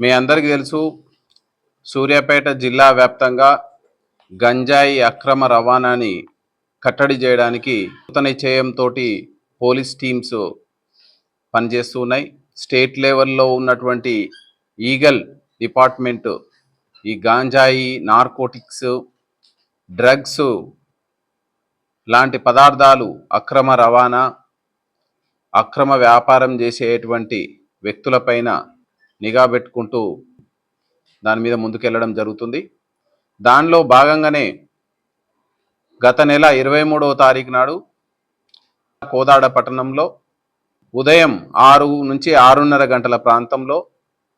మీ అందరికీ తెలుసు సూర్యాపేట జిల్లా వ్యాప్తంగా గంజాయి అక్రమ రవాణాని కట్టడి చేయడానికి నూతన నిశ్చయంతో పోలీస్ టీమ్స్ పనిచేస్తూ ఉన్నాయి. స్టేట్ లెవెల్లో ఉన్నటువంటి ఈగల్ డిపార్ట్మెంట్ ఈ గాంజాయి నార్కోటిక్స్ డ్రగ్స్ లాంటి పదార్థాలు అక్రమ రవాణా అక్రమ వ్యాపారం చేసేటువంటి వ్యక్తులపైన నిఘా పెట్టుకుంటూ దాని మీద ముందుకెళ్ళడం జరుగుతుంది. దానిలో భాగంగానే గత నెల ఇరవై మూడవ తారీఖు నాడు కోదాడ పట్టణంలో ఉదయం ఆరు నుంచి ఆరున్నర గంటల ప్రాంతంలో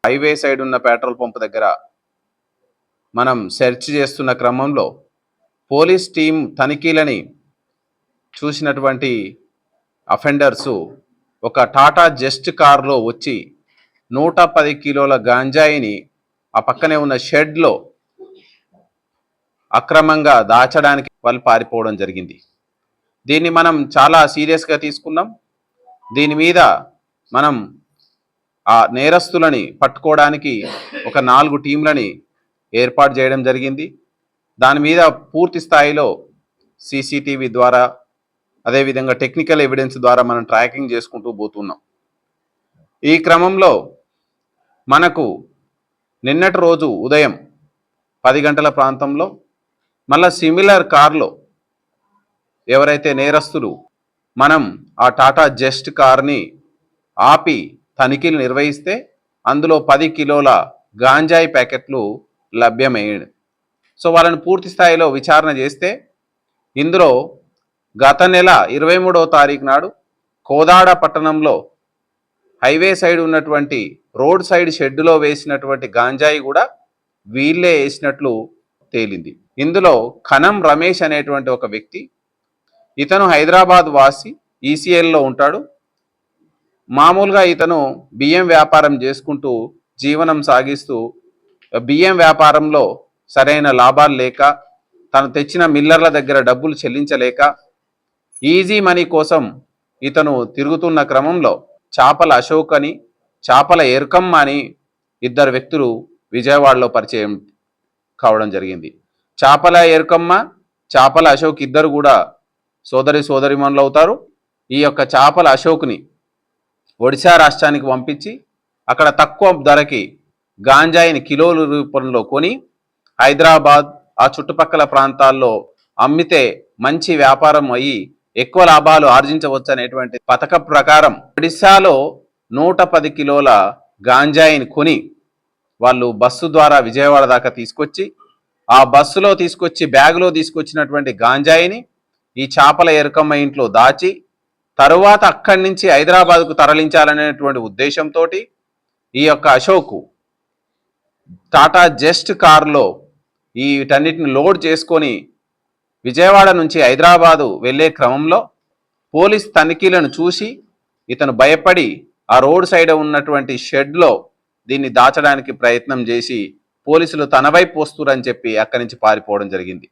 హైవే సైడ్ ఉన్న పెట్రోల్ పంప్ దగ్గర మనం సెర్చ్ చేస్తున్న క్రమంలో పోలీస్ టీం తనిఖీలని చూసినటువంటి అఫెండర్సు ఒక టాటా జస్ట్ కారులో వచ్చి నూట పది కిలోల గాంజాయిని ఆ పక్కనే ఉన్న షెడ్లో అక్రమంగా దాచడానికి వాళ్ళు పారిపోవడం జరిగింది. దీన్ని మనం చాలా సీరియస్గా తీసుకున్నాం. దీని మీద మనం ఆ నేరస్తులని పట్టుకోవడానికి ఒక నాలుగు టీంలని ఏర్పాటు చేయడం జరిగింది. దాని మీద పూర్తి స్థాయిలో సీసీటీవీ ద్వారా అదేవిధంగా టెక్నికల్ ఎవిడెన్స్ ద్వారా మనం ట్రాకింగ్ చేసుకుంటూ పోతున్నాం. ఈ క్రమంలో మనకు నిన్నటి రోజు ఉదయం పది గంటల ప్రాంతంలో మళ్ళా సిమిలర్ కార్లో ఎవరైతే నేరస్తులు మనం ఆ టాటా జస్ట్ కార్ని ఆపి తనిఖీలు నిర్వహిస్తే అందులో పది కిలోల గాంజాయి ప్యాకెట్లు లభ్యమయ్యాడు సో వాళ్ళని పూర్తి స్థాయిలో విచారణ చేస్తే ఇందులో గత నెల ఇరవై మూడవ తారీఖు నాడు కోదాడ పట్టణంలో హైవే సైడ్ ఉన్నటువంటి రోడ్ సైడ్ షెడ్డులో వేసినటువంటి గాంజాయి కూడా వీళ్ళే వేసినట్లు తేలింది. ఇందులో ఖనం రమేష్ అనేటువంటి ఒక వ్యక్తి ఇతను హైదరాబాద్ వాసి ఈసీఎల్లో ఉంటాడు. మామూలుగా ఇతను బియ్యం వ్యాపారం చేసుకుంటూ జీవనం సాగిస్తూ బియ్యం వ్యాపారంలో సరైన లాభాలు లేక తను తెచ్చిన మిల్లర్ల దగ్గర డబ్బులు చెల్లించలేక ఈజీ మనీ కోసం ఇతను తిరుగుతున్న క్రమంలో చాపల అశోక్ అని చాపల ఎర్కమ్మ అని ఇద్దరు వ్యక్తులు విజయవాడలో పరిచయం కావడం జరిగింది. చాపల ఎరుకమ్మ చాపల అశోక్ ఇద్దరు కూడా సోదరి సోదరిమణులు అవుతారు. ఈ యొక్క చాపల అశోక్ని ఒడిశా రాష్ట్రానికి పంపించి అక్కడ తక్కువ ధరకి గాంజాయిని కిలోల రూపంలో కొని హైదరాబాద్ ఆ చుట్టుపక్కల ప్రాంతాల్లో అమ్మితే మంచి వ్యాపారం అయ్యి ఎక్కువ లాభాలు ఆర్జించవచ్చు అనేటువంటి పథకం ప్రకారం ఒడిశాలో నూట పది కిలోల గాంజాయిని కొని వాళ్ళు బస్సు ద్వారా విజయవాడ దాకా తీసుకొచ్చి ఆ బస్సులో తీసుకొచ్చి బ్యాగులో తీసుకొచ్చినటువంటి గాంజాయిని ఈ చేపల ఎరుకమ్మ ఇంట్లో దాచి తరువాత అక్కడి నుంచి హైదరాబాద్కు తరలించాలనేటువంటి ఉద్దేశంతో ఈ యొక్క అశోకు టాటా జస్ట్ కారులో ఈ వీటన్నిటిని లోడ్ చేసుకొని విజయవాడ నుంచి హైదరాబాదు వెళ్ళే క్రమంలో పోలీస్ తనిఖీలను చూసి ఇతను భయపడి ఆ రోడ్ సైడ్ ఉన్నటువంటి షెడ్లో దీన్ని దాచడానికి ప్రయత్నం చేసి పోలీసులు తన వైపు వస్తురని చెప్పి అక్కడి నుంచి పారిపోవడం జరిగింది.